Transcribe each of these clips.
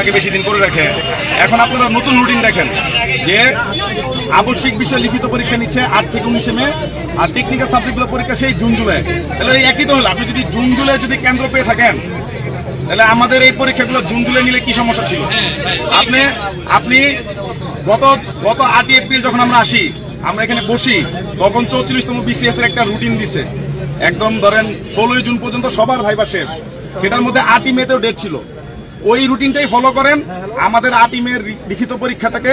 আগে বেশি দিন করে রাখে এখন আপনারা নতুন রুটিন দেখেন যে আবশ্যিক বিষয় লিখিত পরীক্ষা নিচ্ছে আট থেকে উনিশে মে, আর টেকনিক্যাল সাবজেক্টগুলো পরীক্ষা সেই জুন, জুলাই। তাহলে এই একই তো হলো, আপনি যদি জুন, জুলাই যদি কেন্দ্র পেয়ে থাকেন, তাহলে আমাদের এই পরীক্ষাগুলো জুন, জুলাই নিলে কি সমস্যা ছিল? আপনি আপনি গত গত আটই এপ্রিল যখন আমরা আসি, আমরা এখানে বসি, তখন চৌচল্লিশতম বিসিএস এর একটা রুটিন দিছে। একদম ধরেন ষোলোই জুন পর্যন্ত সবার ভাইবা শেষ। সেটার মধ্যে আটই মেতেও ডেট ছিল। ওই রুটিনটাই ফলো করেন। আমাদের আটই মের লিখিত পরীক্ষাটাকে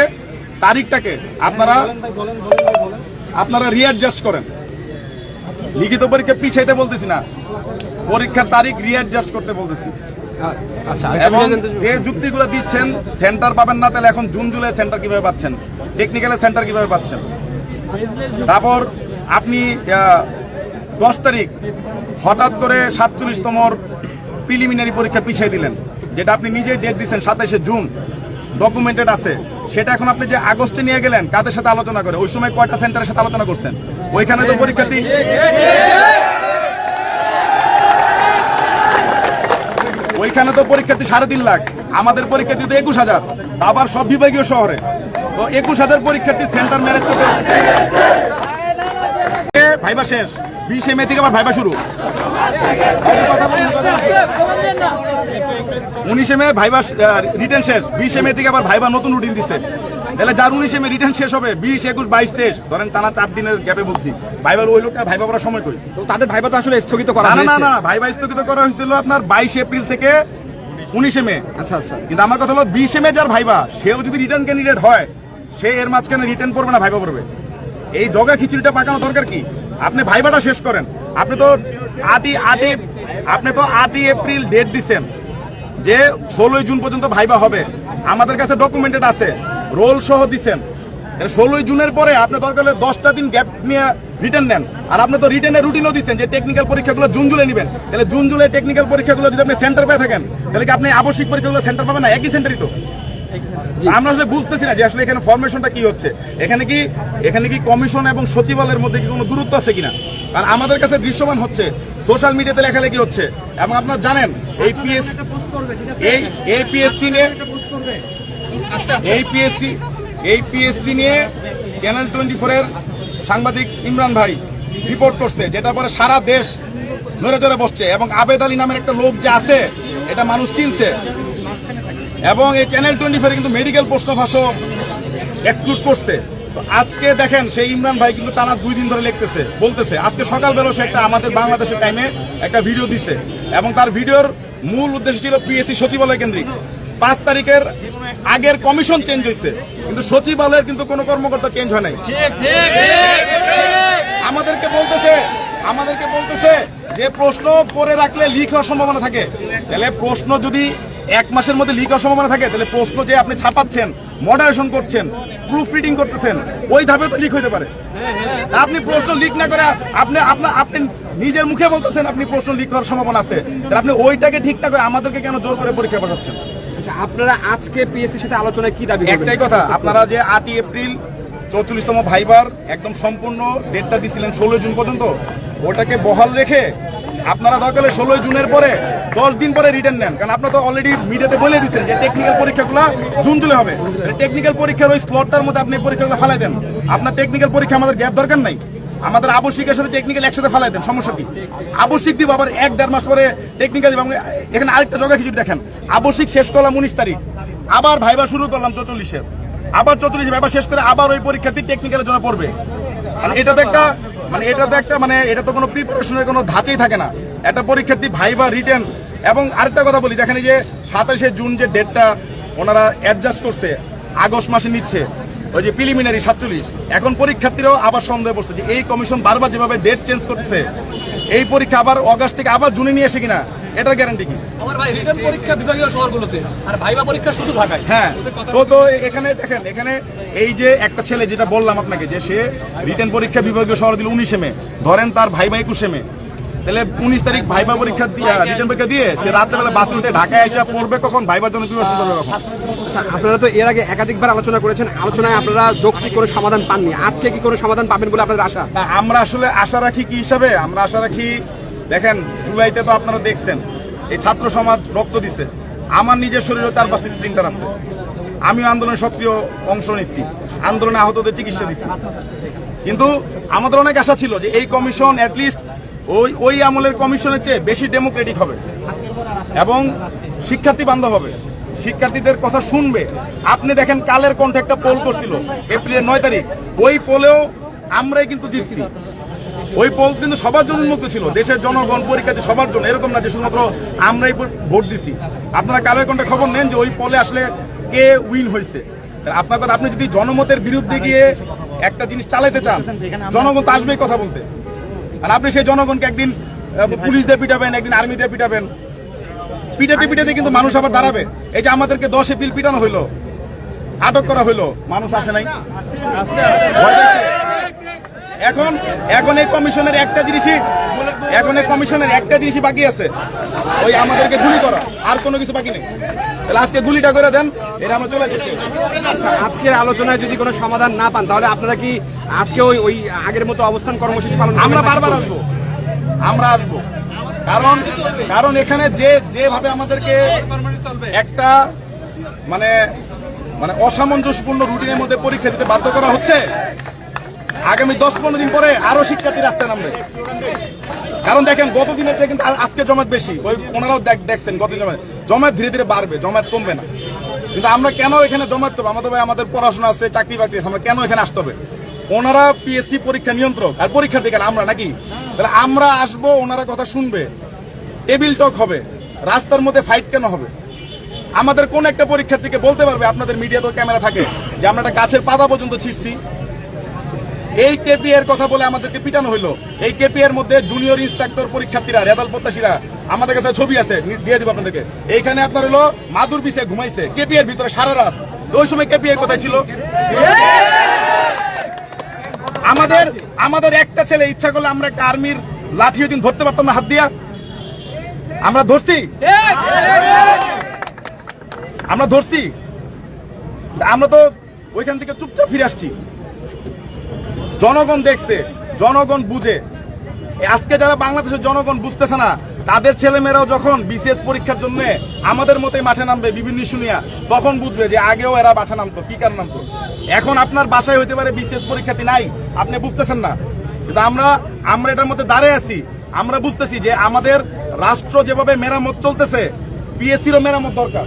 তারিখটাকে আপনারা আপনারা রিঅ্যাডজাস্ট করেন। লিখিত পরীক্ষা পিছাইতে বলতেছি না। পরীক্ষার তারিখ রিঅ্যাডজাস্ট করতে বলতেছি। আচ্ছা এবং যে যুক্তিগুলো দিচ্ছেন সেন্টার পাবেন না তাহলে এখন জুন জুলাই সেন্টার কীভাবে পাচ্ছেন? টেকনিক্যালে সেন্টার কীভাবে পাচ্ছেন? তারপর আপনি দশ তারিখ হঠাৎ করে সাতচল্লিশতমর প্রিলিমিনারি পরীক্ষা পিছিয়ে দিলেন। যেটা আপনি নিজে ডেট দিচ্ছেন সাতাশে জুন ডকুমেন্টেড আছে, সেটা এখন আপনি যে আগস্টে নিয়ে গেলেন, কাদের সাথে আলোচনা করে? ওই সময় কয়টা সেন্টারের সাথে আলোচনা করছেন? ওইখানে তো পরীক্ষার্থী ওইখানে তো পরীক্ষার্থী সাড়ে তিন লাখ। আমাদের পরীক্ষার্থী তো একুশ হাজার। আবার সব বিভাগীয় শহরে। তো একুশ হাজার পরীক্ষার্থী সেন্টার ম্যানেজ করতে ভাইবা শেষ। বিশে মে থেকে আবার ভাইবা শুরু। উনিশে মে ভাইবা রিটার্ন শেষ। বিশে মে থেকে আবার ভাইবা নতুন রুটিন দিচ্ছে। তাহলে যার উনিশে মে রিটার্ন শেষ হবে বিশ একুশ বাইশ তেইশ ধরেন টানা চার দিনের গ্যাপে বলছি ভাইবার ওই লোকটা ভাইবা করার সময় কই? তো তাদের ভাইবা তো আসলে স্থগিত করা না না না না ভাইবা স্থগিত করা হয়েছিল আপনার বাইশ এপ্রিল থেকে উনিশে মে আচ্ছা আচ্ছা। কিন্তু আমার কথা হলো বিশে মে যার ভাইবা সেও যদি রিটার্ন ক্যান্ডিডেট হয় সে এর মাঝখানে রিটার্ন করবে না ভাইবা করবে এই জগা খিচুড়িটা পাকানো দরকার কি? আপনি ভাইবাটা শেষ করেন। আপনি তো আটই আটই আপনি তো আটই এপ্রিল ডেট দিচ্ছেন যে ষোলোই জুন পর্যন্ত ভাইবা হবে। আমাদের কাছে ডকুমেন্টেড আছে রোল সহ দিচ্ছেন ষোলোই জুনের পরে আপনি দরকার হলে দশটা দিন গ্যাপ নিয়ে রিটার্ন নেন। আর আপনি তো রিটার্নের রুটিনও দিচ্ছেন যে টেকনিক্যাল পরীক্ষাগুলো জুন জুলাই নেবেন। তাহলে জুন জুলাই টেকনিক্যাল পরীক্ষাগুলো যদি আপনি সেন্টার পেয়ে থাকেন, তাহলে কি আপনি আবশ্যিক পরীক্ষাগুলো সেন্টার পাবেন না? একই সেন্টারই তো। আমরা আসলে বুঝতেছি না যে আসলে এখানে ফরমেশনটা কি হচ্ছে। এখানে কি এখানে কি কমিশন এবং সচিবালয়ের মধ্যে কি কোনো দূরত্ব আছে কিনা? কারণ আমাদের কাছে দৃশ্যমান হচ্ছে সোশ্যাল মিডিয়াতে লেখালেখি হচ্ছে। এবং আপনারা জানেন এই পিএস এই এই পিএসসি নিয়ে এই পিএসসি এই পিএসসি নিয়ে চ্যানেল টোয়েন্টি ফোরের সাংবাদিক ইমরান ভাই রিপোর্ট করছে যেটা পরে সারা দেশ নড়ে চড়ে বসছে। এবং আবেদ আলী নামের একটা লোক যে আছে এটা মানুষ চিনছে। এবং এই চ্যানেল টোয়েন্টি ফোরে কিন্তু মেডিকেল প্রশ্ন ভাষা এক্সক্লুড করছে। তো আজকে দেখেন সেই ইমরান ভাই কিন্তু টানা দুই দিন ধরে লিখতেছে বলতেছে আজকে সকালবেলা সে একটা আমাদের বাংলাদেশের টাইমে একটা ভিডিও দিছে। এবং তার ভিডিওর মূল উদ্দেশ্য ছিল পিএসসি সচিবালয় কেন্দ্রিক। পাঁচ তারিখের আগের কমিশন চেঞ্জ হয়েছে কিন্তু সচিবালয়ের কিন্তু কোনো কর্মকর্তা চেঞ্জ হয় নাই। আমাদেরকে বলতেছে আমাদেরকে বলতেছে যে প্রশ্ন করে রাখলে হওয়ার সম্ভাবনা থাকে। তাহলে প্রশ্ন যদি এক মাসের মধ্যে লিক হওয়ার সম্ভাবনা থাকে তাহলে প্রশ্ন যে আপনি ছাপাচ্ছেন মডারেশন করছেন প্রুফ রিডিং করতেছেন ওই ধাপে তো লিক হইতে পারে। আপনি প্রশ্ন লিক না করে আপনি আপনার আপনি নিজের মুখে বলতেছেন আপনি প্রশ্ন লিক হওয়ার সম্ভাবনা আছে। তাহলে আপনি ওইটাকে ঠিক না করে আমাদেরকে কেন জোর করে পরীক্ষা পাঠাচ্ছেন? আচ্ছা আপনারা আজকে পিএসসির সাথে আলোচনায় কি দাবি একটাই কথা আপনারা যে আটই এপ্রিল চৌচল্লিশতম ভাইবার একদম সম্পূর্ণ ডেটটা দিছিলেন ষোলোই জুন পর্যন্ত ওটাকে বহাল রেখে আপনারা দরকার ষোলোই জুনের পরে দশ দিন পরে রিটার্ন নেন। কারণ আপনারা তো অলরেডি মিডিয়াতে বলে দিচ্ছেন যে টেকনিক্যাল পরীক্ষাগুলো জুন, জুলাই হবে। টেকনিক্যাল পরীক্ষার ওই স্লটটার মধ্যে আপনি পরীক্ষাগুলো ফালাই দেন। আপনার টেকনিক্যাল পরীক্ষা আমাদের গ্যাপ দরকার নাই। আমাদের আবশ্যিকের সাথে টেকনিক্যাল একসাথে ফালাই দেন, সমস্যা কি? আবশ্যিক দিব, আবার এক, দেড় মাস পরে টেকনিক্যাল দিব। এখানে আরেকটা জায়গা কিছু দেখেন। আবশ্যিক শেষ করলাম উনিশ তারিখ। আবার ভাইবা শুরু করলাম চৌচল্লিশের। আবার চৌচল্লিশ ভাইবা শেষ করে আবার ওই পরীক্ষার্থী টেকনিক্যালের জন্য পড়বে। মানে এটা তো একটা মানে এটা তো একটা মানে এটা তো কোনো প্রিপারেশনের কোনো ধাঁচেই থাকে না। একটা পরীক্ষার্থী ভাইবা রিটেন। এবং আরেকটা কথা বলি দেখেন এই যে সাতাশে জুন যে ডেটটা ওনারা অ্যাডজাস্ট করছে আগস্ট মাসে নিচ্ছে ওই যে প্রিলিমিনারি সাতচল্লিশ। এখন পরীক্ষার্থীরাও আবার সন্দেহ পড়ছে যে এই কমিশন বারবার যেভাবে ডেট চেঞ্জ করছে এই পরীক্ষা আবার অগাস্ট থেকে আবার জুনে নিয়ে এসে কিনা এটার গ্যারান্টি কি? আমার ভাই রিটার্ন পরীক্ষা বিভাগীয় শহরগুলোতে আর ভাইবা পরীক্ষা শুধু ঢাকায়। হ্যাঁ তো তো এখানে দেখেন এখানে এই যে একটা ছেলে যেটা বললাম আপনাকে যে সে রিটেন পরীক্ষা বিভাগীয় শহর দিল উনিশে মে ধরেন তার একুশে মে। তাহলে উনিশ তারিখ ভাইবা পরীক্ষা দিয়ে রিটেন পরীক্ষা দিয়ে সে রাত্রেবেলা বাসে উঠে ঢাকায় এসে পড়বে কখন? ভাইবার জন্য করবে কখন? আচ্ছা আপনারা তো এর আগে একাধিকবার আলোচনা করেছেন আলোচনায় আপনারা যৌক্তিক কোনো সমাধান পাননি। আজকে কি কোনো সমাধান পাবেন বলে আপনাদের আশা? আমরা আসলে আশা রাখি কি হিসাবে? আমরা আশা রাখি দেখেন জুলাইতে তো আপনারা দেখছেন এই ছাত্র সমাজ রক্ত দিছে। আমার নিজের শরীরে চার পাঁচটি স্প্রিন্টার আছে। আমিও আন্দোলনে সক্রিয় অংশ নিচ্ছি। আন্দোলনে আহতদের চিকিৎসা দিচ্ছি। কিন্তু আমাদের অনেক আশা ছিল যে এই কমিশন অ্যাটলিস্ট ওই ওই আমলের কমিশনের চেয়ে বেশি ডেমোক্রেটিক হবে। এবং শিক্ষার্থী বান্ধব হবে। শিক্ষার্থীদের কথা শুনবে। আপনি দেখেন কালের কণ্ঠে একটা পোল করছিল এপ্রিলের নয় তারিখ। ওই পোলেও আমরাই কিন্তু জিতছি। ওই পোল কিন্তু সবার জন্য উন্মুক্ত ছিল। দেশের জনগণ পরীক্ষার্থী সবার জন্য। এরকম না যে শুধুমাত্র আমরাই ভোট দিছি। আপনারা কালের কণ্ঠে খবর নেন যে ওই পোলে আসলে কে উইন হয়েছে। আপনার কথা আপনি যদি জনমতের বিরুদ্ধে গিয়ে একটা জিনিস চালাইতে চান, জনগণ তো আসবেই কথা বলতে। আর আপনি সেই জনগণকে একদিন আহ, পুলিশ দিয়ে পিটাবেন একদিন আর্মি দিয়ে পিটাবেন। পিটাতে পিটাতে কিন্তু মানুষ আবার দাঁড়াবে। এই যে আমাদেরকে দশ এপ্রিল পিটানো হইল আটক করা হইল মানুষ আসে নাই। এখন এখন এই কমিশনের একটা জিনিসই এখন এই কমিশনের একটা জিনিসই বাকি আছে। ওই আমাদেরকে গুলি করা আর কোনো কিছু বাকি নেই। তাহলে আজকে গুলিটা করে দেন এটা আমরা চলে যাচ্ছি। আচ্ছা আজকের আলোচনায় যদি কোনো সমাধান না পান তাহলে আপনারা কি আজকে ওই ওই আগের মতো অবস্থান কর্মসূচি পালন আমরা বারবার আসব। আমরা আসব। কারণ কারণ এখানে যে যেভাবে আমাদেরকে একটা মানে মানে অসামঞ্জস্যপূর্ণ রুটিনের মধ্যে পরীক্ষা দিতে বাধ্য করা হচ্ছে আগামী দশ পনেরো দিন পরে আরও শিক্ষার্থী রাস্তায় নামবে। কারণ দেখেন গত দিনের চেয়ে কিন্তু আজকে জমায়েত বেশি। ওই ওনারাও দেখছেন, গত জমায়েত। জমায়েত ধীরে ধীরে বাড়বে, জমায়েত কমবে না। কিন্তু আমরা কেন এখানে জমায়েত করব? আমাদের ভাই, আমাদের পড়াশোনা আছে, চাকরি বাকরি আছে, আমরা কেন এখানে আসতে হবে? ওনারা পিএসসি পরীক্ষা নিয়ন্ত্রক। আর পরীক্ষা দিকে আমরা নাকি? তাহলে আমরা আসব, ওনারা কথা শুনবে। টেবিল টক হবে। রাস্তার মধ্যে ফাইট কেন হবে? আমাদের কোন একটা পরীক্ষার্থীকে বলতে পারবে? আপনাদের মিডিয়া তো ক্যামেরা থাকে, যে আমরা একটা গাছের পাতা পর্যন্ত ছিঁড়ছি। এই কেপি এর কথা বলে আমাদেরকে পিটানো হইল। এই কেপি এর মধ্যে জুনিয়র ইনস্ট্রাক্টর পরীক্ষার্থীরা রেদাল প্রত্যাশীরা আমাদের কাছে ছবি আছে দিয়ে দিব আপনাদেরকে। এইখানে আপনার হলো মাদুর পিছে ঘুমাইছে কেপি এর ভিতরে সারা রাত। ওই সময় কেপি এর কোথায় ছিল। আমাদের আমাদের একটা ছেলে ইচ্ছা করলে আমরা একটা আর্মির লাঠি দিন, ধরতে পারতাম না হাত দিয়া। আমরা ধরছি? আমরা ধরছি? আমরা তো ওইখান থেকে চুপচাপ ফিরে আসছি। জনগণ দেখছে জনগণ বুঝে। আজকে যারা বাংলাদেশের জনগণ বুঝতেছে না তাদের ছেলেমেয়েরাও যখন বিসিএস পরীক্ষার জন্য আমাদের মতোই মাঠে নামবে বিভিন্ন শুনিয়া তখন বুঝবে যে আগেও এরা মাঠে নামতো কি কারণ নামতো। এখন আপনার বাসায় হইতে পারে বিসিএস পরীক্ষার্থী নাই আপনি বুঝতেছেন না। কিন্তু আমরা আমরা এটার মধ্যে দাঁড়িয়ে আছি। আমরা বুঝতেছি যে আমাদের রাষ্ট্র যেভাবে মেরামত চলতেছে পিএসসিরও মেরামত দরকার।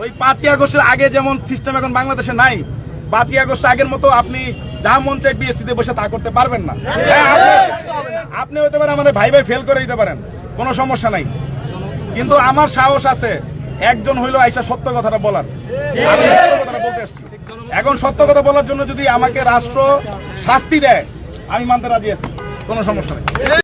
ওই পাঁচই আগস্টের আগে যেমন সিস্টেম এখন বাংলাদেশে নাই পাঁচই আগস্ট আগের মতো আপনি যা মন চাই বিএসসি তে বসে তা করতে পারবেন না। হ্যাঁ, আপনি- হতে পারে আমাদের ভাই ভাই ফেল করে দিতে পারেন কোনো সমস্যা নাই। কিন্তু আমার সাহস আছে একজন হইল আইসা সত্য কথাটা বলার। আমি সত্য কথাটা বলতে এখন সত্য কথা বলার জন্য যদি আমাকে রাষ্ট্র শাস্তি দেয় আমি মানতে রাজি আছি কোনো সমস্যা নেই।